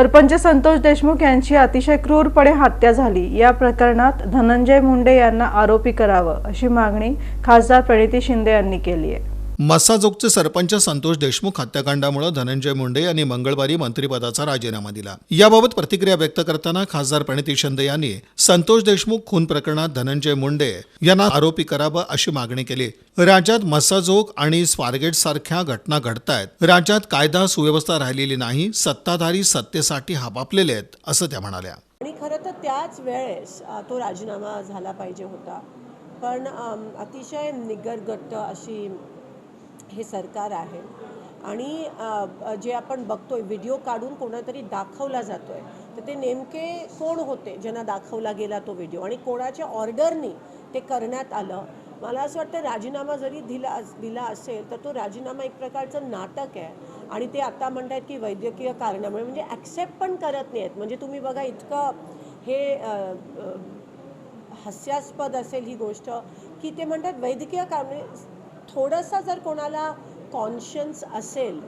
सरपंच संतोष देशमुख यांची अतिशय क्रूरपणे हत्या झाली. या प्रकरणात धनंजय मुंडे यांना आरोपी करावं अशी मागणी खासदार प्रणिती शिंदे यांनी केली आहे. मसाजोगचे सरपंच संतोष देशमुख हत्याकांडामुळे धनंजय मुंडे यांनी मंगळवारी मंत्रिपदाचा राजीनामा दिला. याबाबत प्रतिक्रिया व्यक्त करताना खासदार प्रणिती शिंदे यांनी संतोष देशमुख खून प्रकरणात धनंजय मुंडे यांना आरोपी करावं अशी मागणी केली. राज्यात मसाजोग आणि स्वारगेट सारख्या घटना घडतायत. राज्यात कायदा सुव्यवस्था राहिलेली नाही सत्ताधारी सत्तेसाठी हापापलेले आहेत असं त्या म्हणाल्या. आणि खरं तर त्याच वेळेस तो राजीनामा झाला पाहिजे होता. पण अतिशय निगरगट्ट अशी हे सरकार आहे. आणि जे आपण बघतोय व्हिडिओ काढून कोणातरी दाखवला जातो आहे तर ते नेमके कोण होते ज्यांना दाखवला गेला तो व्हिडिओ? आणि कोणाच्या ऑर्डरनी ते करण्यात आलं? मला असं वाटतं राजीनामा जरी दिला दिला असेल तर तो राजीनामा एक प्रकारचं नाटक आहे. आणि ते आता म्हणतात की वैद्यकीय कारणामुळे म्हणजे ॲक्सेप्ट पण करत नाही आहेत म्हणजे तुम्ही बघा इतकं हे हास्यास्पद असेल ही गोष्ट की ते म्हणतात वैद्यकीय कारणे थोडंसं जर कोणाला कॉन्शियन्स असेल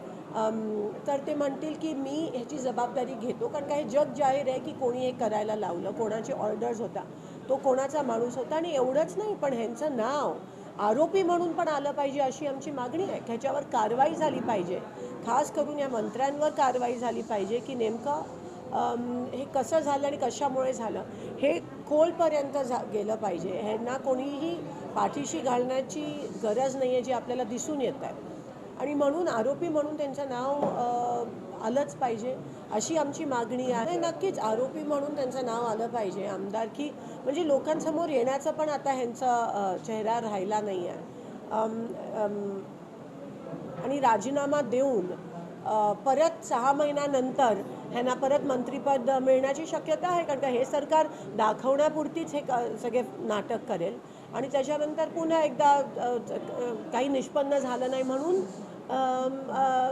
तर ते म्हणतील की मी ह्याची जबाबदारी घेतो. कारण काही जग जाहीर आहे की कोणी हे करायला लावलं कोणाचे ऑर्डर्स होता तो कोणाचा माणूस होता आणि एवढंच नाही पण ह्यांचं नाव आरोपी म्हणून पण आलं पाहिजे अशी आमची मागणी आहे. ह्याच्यावर कारवाई झाली पाहिजे. खास करून या मंत्र्यांवर कारवाई झाली पाहिजे की नेमकं हे कसं झालं आणि कशामुळे झालं. हे खोलपर्यंत जा गेलं पाहिजे. ह्यांना कोणीही पाठीशी घालण्याची गरज नाही आहे जी आपल्याला दिसून येत आहे. आणि म्हणून आरोपी म्हणून त्यांचं नाव आलंच पाहिजे अशी आमची मागणी आहे. नक्कीच आरोपी म्हणून त्यांचं नाव आलं पाहिजे. आमदारकी म्हणजे लोकांसमोर येण्याचं पण आता ह्यांचा चेहरा राहिला नाही आहे आणि राजीनामा देऊन परत सहा महिन्यानंतर ह्यांना परत मंत्रिपद मिळण्याची शक्यता आहे कारण का हे सरकार दाखवण्यापुरतीच हे क- सगळे नाटक करेल. आणि त्याच्यानंतर पुन्हा एकदा काही निष्पन्न झालं नाही म्हणून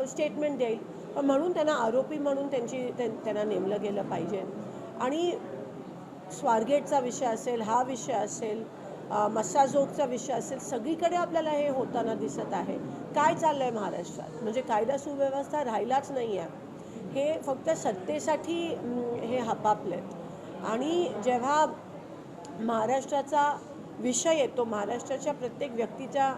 स्टेटमेंट देईल. पण म्हणून त्यांना आरोपी म्हणून त्यांची त्यांना नेमलं गेलं पाहिजे. आणि स्वारगेटचा विषय असेल हा विषय असेल मस्साजोगचा विषय असेल सगळीकडे आपल्याला हे होताना दिसत आहे. काय चाललं आहे महाराष्ट्रात? म्हणजे कायदा सुव्यवस्था राहिलाच नाही आहे हे फक्त सत्तेसाठी हे हपापलेत. आणि जेव्हा महाराष्ट्राचा विषय येतो महाराष्ट्राच्या प्रत्येक व्यक्तीच्या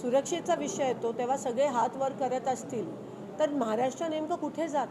सुरक्षेचा विषय येतो तेव्हा सगळे हात वर करत असतील तर महाराष्ट्र नेमकं कुठे जात?